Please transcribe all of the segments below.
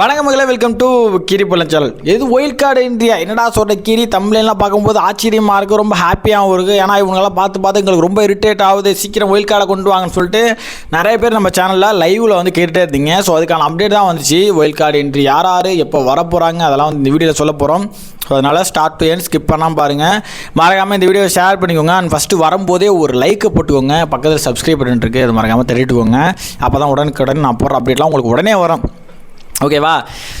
வணக்கம் மகளே welcome to கிரி பழஞ்சல் எது ஒயில் கார்டு இந்தியா என்னடா சொல்கிற கிரி? தமிழ்லாம் பார்க்கும்போது ஆச்சரியமாக இருக்குது ரொம்ப ஹாப்பியாகவும் இருக்குது ஏன்னா இவங்கெல்லாம் பார்த்து பார்த்து எங்களுக்கு ரொம்ப இரிட்டேட் ஆகுது. சீக்கிரம் ஒயில் கார்டை கொண்டு வாங்கன்னு சொல்லிட்டு நிறைய பேர் நம்ம சேனலில் லைவில் வந்து கேட்டுட்டே இருந்தீங்க. ஸோ அதுக்கான அப்டேட் தான் வந்துச்சு. ஒயில் கார்டு என்ட்ரி யார் யார் எப்போ வர போகிறாங்க அதெல்லாம் வந்து இந்த வீடியோவில் சொல்ல போகிறோம் ஸோ அதனால் ஸ்டார்ட் டு என் ஸ்கிப் பண்ணாமல் பாருங்கள் மறக்காமல் இந்த வீடியோவை ஷேர் பண்ணிக்கோங்க. அண்ட் ஃபஸ்ட்டு வரும்போதே ஒரு லைக்கை போட்டுக்கோங்க. பக்கத்தில் சப்ஸ்கிரைப் பண்ணிட்டுருக்கு அது மறக்காமல் தெரிவிட்டுக்கோங்க அப்போ தான் உடனுக்குடன் நான் போடுற அப்டேட்லாம் உங்களுக்கு உடனே வரும். ஓகேவா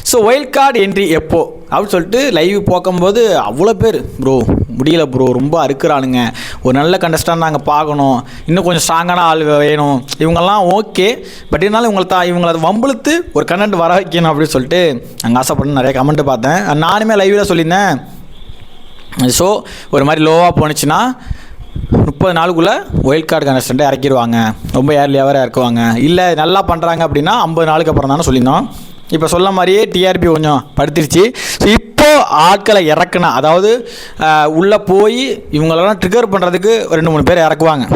ஸோ ஒயில்ட் கார்டு என்ட்ரி எப்போ? அப்படின்னு சொல்லிட்டு லைவ் போக்கும்போது அவ்வளோ பேர் ப்ரோ முடியல ப்ரோ ரொம்ப அறுக்குறானுங்க. ஒரு நல்ல கண்டஸ்டாக நாங்கள் பார்க்கணும். இன்னும் கொஞ்சம் ஸ்ட்ராங்கான ஆள் வேணும். இவங்கெல்லாம் ஓகே பட் இருந்தாலும் இவங்களை தான் இவங்களை அதை வம்பிழுத்து ஒரு கண்டென்ட் வர வைக்கணும் அப்படின்னு சொல்லிட்டு நாங்கள் ஆசைப்பட்டு நிறைய கமெண்ட் பார்த்தேன். நானுமே லைவில் சொல்லியிருந்தேன். ஸோ ஒரு மாதிரி லோவாக போணுச்சுன்னா முப்பது நாளுக்குள்ளே ஒயில்ட் கார்டு கண்டஸ்டண்ட்டை இறக்கிடுவாங்க. ரொம்ப ஏர்லியாக வேறு இறக்குவாங்க. இல்லை நல்லா பண்ணுறாங்க அப்படின்னா ஐம்பது நாளுக்கு அப்புறம் தானே சொல்லியிருந்தோம். இப்போ சொல்ல மாதிரியே டிஆர்பி கொஞ்சம் படுத்துருச்சு. ஸோ இப்போ ஆட்களை இறக்குனா அதாவது உள்ளே போய் இவங்களெல்லாம் ட்ரிகர் பண்ணுறதுக்கு ரெண்டு மூணு பேர் இறக்குவாங்க.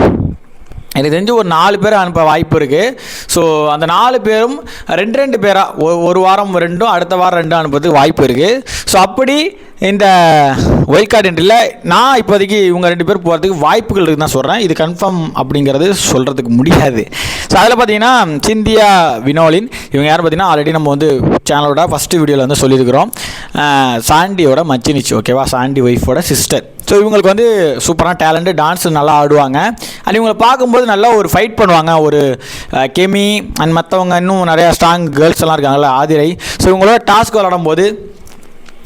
எனக்கு தெரிஞ்சு ஒரு நாலு பேர் அனுப்ப வாய்ப்பு இருக்குது ஸோ அந்த நாலு பேரும் ரெண்டு ரெண்டு பேராக ஒரு வாரம் ரெண்டும் அடுத்த வாரம் ரெண்டும் அனுப்புறதுக்கு வாய்ப்பு இருக்குது ஸோ அப்படி இந்த ஒயில் கார்டு என்ட்ரியில் நான் இப்போதைக்கு இவங்க ரெண்டு பேர் போகிறதுக்கு வாய்ப்புகள் இருக்குன்னு தான் சொல்கிறேன் இது கன்ஃபார்ம் அப்படிங்கிறது சொல்கிறதுக்கு முடியாது. ஸோ அதில் பார்த்தீங்கன்னா சிந்தியா வினோலின் இவங்க யாரும் பார்த்தீங்கன்னா ஆல்ரெடி நம்ம வந்து சேனலோட ஃபஸ்ட்டு வீடியோவில் வந்து சொல்லியிருக்கிறோம். சாண்டியோட மச்சினிச்சு ஓகேவா? சாண்டி ஒய்ஃபோட சிஸ்டர் ஸோ இவங்களுக்கு வந்து சூப்பரான டேலண்ட்டு டான்ஸ் நல்லா ஆடுவாங்க. அண்ட் இவங்களை பார்க்கும்போது நல்லா ஒரு ஃபைட் பண்ணுவாங்க. ஒரு கெமி அண்ட் மற்றவங்க இன்னும் நிறையா ஸ்ட்ராங் கேர்ள்ஸ் எல்லாம் இருக்காங்கல்ல ஆதிரை. ஸோ இவங்களோட டாஸ்க் விளாடும் போது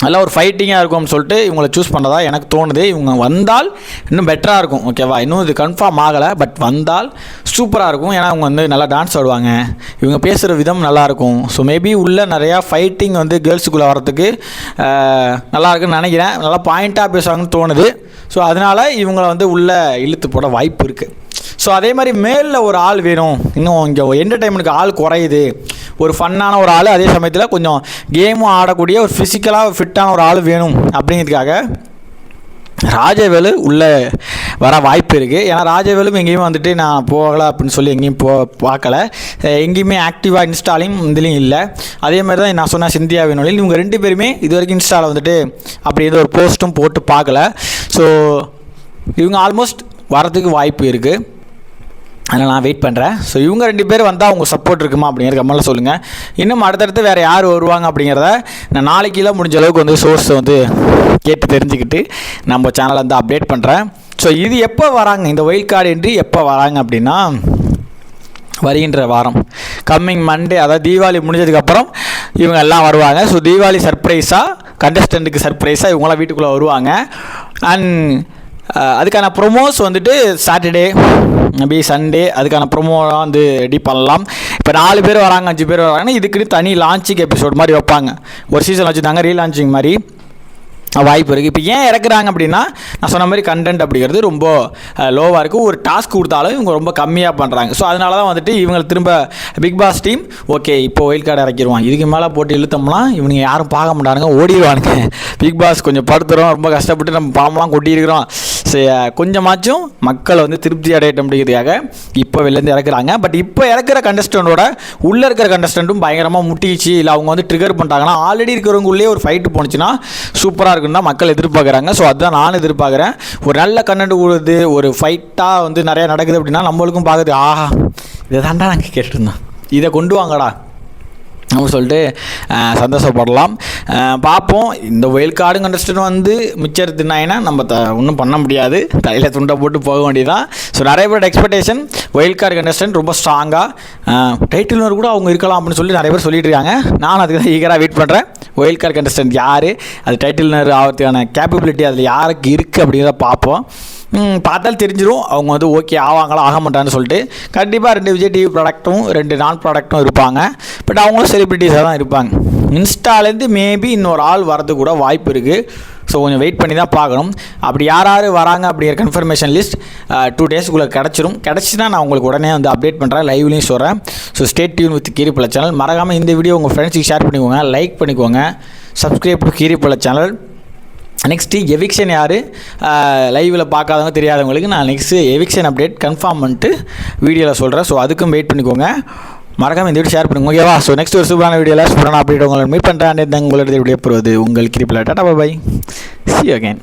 நல்லா ஒரு ஃபைட்டிங்காக இருக்கும்னு சொல்லிட்டு இவங்களை சூஸ் பண்ணதா எனக்கு தோணுது. இவங்க வந்தால் இன்னும் பெட்டராக இருக்கும் ஓகேவா இன்னும் இது கன்ஃபார்ம் ஆகலை பட் வந்தால் சூப்பராக இருக்கும். ஏன்னா அவங்க வந்து நல்லா டான்ஸ் ஆடுவாங்க. இவங்க பேசுகிற விதம் நல்லாயிருக்கும் ஸோ மேபி உள்ள நிறையா ஃபைட்டிங் வந்து கேர்ள்ஸுக்குள்ளே வரத்துக்கு நல்லா இருக்குன்னு நினைக்கிறேன். நல்லா பாயிண்ட்டாக பேசுவாங்கன்னு தோணுது. ஸோ அதனால் இவங்களை வந்து உள்ளே இழுத்து போட வாய்ப்பு இருக்குது ஸோ அதே மாதிரி மேலில் ஒரு ஆள் வேணும். இன்னும் இங்கே என்டர்டைன்மெண்ட்டுக்கு ஆள் குறையுது. ஒரு ஃபன்னான ஒரு ஆள் அதே சமயத்தில் கொஞ்சம் கேமும் ஆடக்கூடிய ஒரு ஃபிசிக்கலாக ஃபிட்டான ஒரு ஆள் வேணும் அப்படிங்கிறதுக்காக ராஜவேலு உள்ளே வர வாய்ப்பு இருக்குது ஏன்னா ராஜவேலும் எங்கேயும் வந்துட்டு நான் போகலை அப்படின்னு சொல்லி எங்கேயும் போ பார்க்கல. எங்கேயுமே ஆக்டிவாக இன்ஸ்டாலையும் இதுலேயும் இல்லை. அதே மாதிரி தான் நான் சொன்ன சிந்தியா வேணும் இவங்க ரெண்டு பேருமே இது வரைக்கும் இன்ஸ்டாவில் வந்துட்டு அப்படி எந்த ஒரு போஸ்ட்டும் போட்டு பார்க்கல. ஸோ இவங்க ஆல்மோஸ்ட் வரதுக்கு வாய்ப்பு இருக்குது அதனால் நான் வெயிட் பண்ணுறேன் ஸோ இவங்க ரெண்டு பேர் வந்தால் அவங்க சப்போர்ட் இருக்குமா அப்படிங்கிற கமெண்ட்டில் சொல்லுங்கள் இன்னும் அடுத்தடுத்து வேறு யார் வருவாங்க அப்படிங்கிறத நான் நாளைக்கெல்லாம் முடிஞ்ச அளவுக்கு வந்து சோர்ஸ் வந்து கேட்டு தெரிஞ்சுக்கிட்டு நம்ம சேனலை வந்து அப்டேட் பண்ணுறேன் ஸோ இது எப்போ வராங்க? இந்த ஒயில் கார்டு என்று எப்போ வராங்க அப்படின்னா வருகின்ற வாரம். கம்மிங் மண்டே அதாவது தீபாவளி முடிஞ்சதுக்கப்புறம் இவங்க எல்லாம் வருவாங்க. ஸோ தீபாவளி சர்ப்ரைஸாக கண்டஸ்டண்ட்டுக்கு சர்ப்ரைஸாக இவங்களாம் வீட்டுக்குள்ளே வருவாங்க. அண்ட் அதுக்கான ப்ரொமோஸ் வந்துட்டு சாட்டர்டே மேபி சண்டே அதுக்கான ப்ரொமோலாம் வந்து ரெடி பண்ணலாம். இப்போ நாலு பேர் வராங்க அஞ்சு பேர் வராங்கன்னா இதுக்குன்னு தனி லான்ச்சிங் எபிசோட் மாதிரி வைப்பாங்க. ஒரு சீசன் வச்சுருந்தாங்க ரீலான்ச்சிங் மாதிரி வாய்ப்பு இருக்குது இப்போ ஏன் இறக்குறாங்க அப்படின்னா நான் சொன்ன மாதிரி கண்டென்ட் அப்படிங்கிறது ரொம்ப லோவாக இருக்குது ஒரு டாஸ்க் கொடுத்தாலும் இவங்க ரொம்ப கம்மியாக பண்ணுறாங்க ஸோ அதனால தான் வந்துட்டு இவங்களை திரும்ப பிக் பாஸ் டீம் ஓகே இப்போ ஒயில் கார்டு இறக்கிடுவான் இதுக்கு மேலே போட்டு இழுத்தோம்னா இவனுங்க யாரும் பார்க்க மாட்டானுங்க ஓடிடுவானுங்க. பிக் பாஸ் கொஞ்சம் படுத்துகிறோம் ரொம்ப கஷ்டப்பட்டு நம்ம பணம்லாம் கொட்டியிருக்கிறோம். கொஞ்சமாச்சும் மக்களை வந்து திருப்தி அடையட்ட அப்படிங்கிறதுக்காக இப்போ வெளிலேருந்து இறக்குறாங்க. பட் இப்போ இறக்குற கண்டஸ்டண்ட்டோட உள்ளே இருக்கிற கண்டஸ்டண்ட்டும் பயங்கரமாக முட்டிச்சு இல்லை அவங்க வந்து ட்ரிகர் பண்ணிட்டாங்கன்னா ஆல்ரெடி இருக்கிறவங்களே ஒரு ஃபைட்டு போணுச்சுன்னா சூப்பராக இருக்குன்னு தான் மக்கள் எதிர்பார்க்குறாங்க. ஸோ அதுதான் நான் எதிர்பார்க்குறேன். ஒரு நல்ல கண்டென்ட் கொடுது ஒரு ஃபைட்டாக வந்து நிறையா நடக்குது அப்படின்னா நம்மளுக்கும் பார்க்குது ஆஹா இதை தாண்டா நாங்கள் கேட்டிருந்தோம். இதை கொண்டு வாங்கடா. நம்ம சொல்லிட்டு சந்தோஷப்படலாம். பார்ப்போம். இந்த ஒயில் கார்டு கண்டஸ்டன் வந்து மிச்சர் தின்னாயினா நம்ம த ஒன்றும் பண்ண முடியாது. தலையில் துண்டை போட்டு போக வேண்டியதான் ஸோ நிறைய பேரோட எக்ஸ்பெக்டேஷன் ஒயில் கார்டு கண்டஸ்டன் ரொம்ப ஸ்ட்ராங்காக டைட்டில்னர் கூட அவங்க இருக்கலாம் அப்படின்னு சொல்லி நிறைய பேர் சொல்லிட்டு இருக்காங்க. நான் அதுக்கு தான் ஈகராக வெயிட் பண்ணுறேன் ஒயில் கார்டு கண்டஸ்டன்ட் யார்? அது டைட்டில்னர் ஆகிறதுக்கான கேப்பபிலிட்டி அதில் யாருக்கு இருக்குது அப்படிங்கிறத பார்ப்போம். பார்த்தாலும் பார்த்தால் தெரிஞ்சிடும் அவங்க வந்து ஓகே ஆவாங்களா ஆக மாட்டான்னு சொல்லிட்டு. கண்டிப்பாக ரெண்டு விஜய் டிவி ப்ராடக்ட்டும் ரெண்டு நான் ப்ராடக்ட்டும் இருப்பாங்க. பட் அவங்களும் செலிபிரிட்டிஸாக தான் இருப்பாங்க. இன்ஸ்டாலேருந்து மேபி இன்னொரு ஆள் வரதுக்கு கூட வாய்ப்பு இருக்குது ஸோ கொஞ்சம் வெயிட் பண்ணி தான் பார்க்கணும். அப்படி யார் யார் வராங்க அப்படிங்கிற கன்ஃபர்மேஷன் லிஸ்ட் டூ டேஸ்க்குள்ளே கிடச்சிரும். கிடச்சினா நான் உங்களுக்கு உடனே வந்து அப்டேட் பண்ணுறேன் லைவ்லையும் சொல்கிறேன் so stay tuned with Keeripalla channel மறக்காமல் இந்த வீடியோ உங்கள் ஃப்ரெண்ட்ஸுக்கு ஷேர் பண்ணிக்கோங்க லைக் பண்ணிக்கோங்க. Subscribe to Keeripalla channel next eviction யார்? லைவில் பார்க்காதவங்க தெரியாதவங்களுக்கு நான் நெக்ஸ்ட்டு எவிக்ஷன் அப்டேட் கன்ஃபார்ம் பண்ணிட்டு வீடியோவில் சொல்கிறேன் ஸோ அதுக்கும் வெயிட் பண்ணிக்கோங்க. மறக்காமல் இந்த வீடியோ ஷேர் பண்ணுங்க. ஓகேவா ஸோ நெக்ஸ்ட் ஒரு சூப்பரான வீடியோவில் சூப்பரான அப்டேட் உங்களை மீட் பண்ணுறேன் உங்களோட வீடியோ போகிறது உங்கள் கிரிப்பில் ta ta bye see again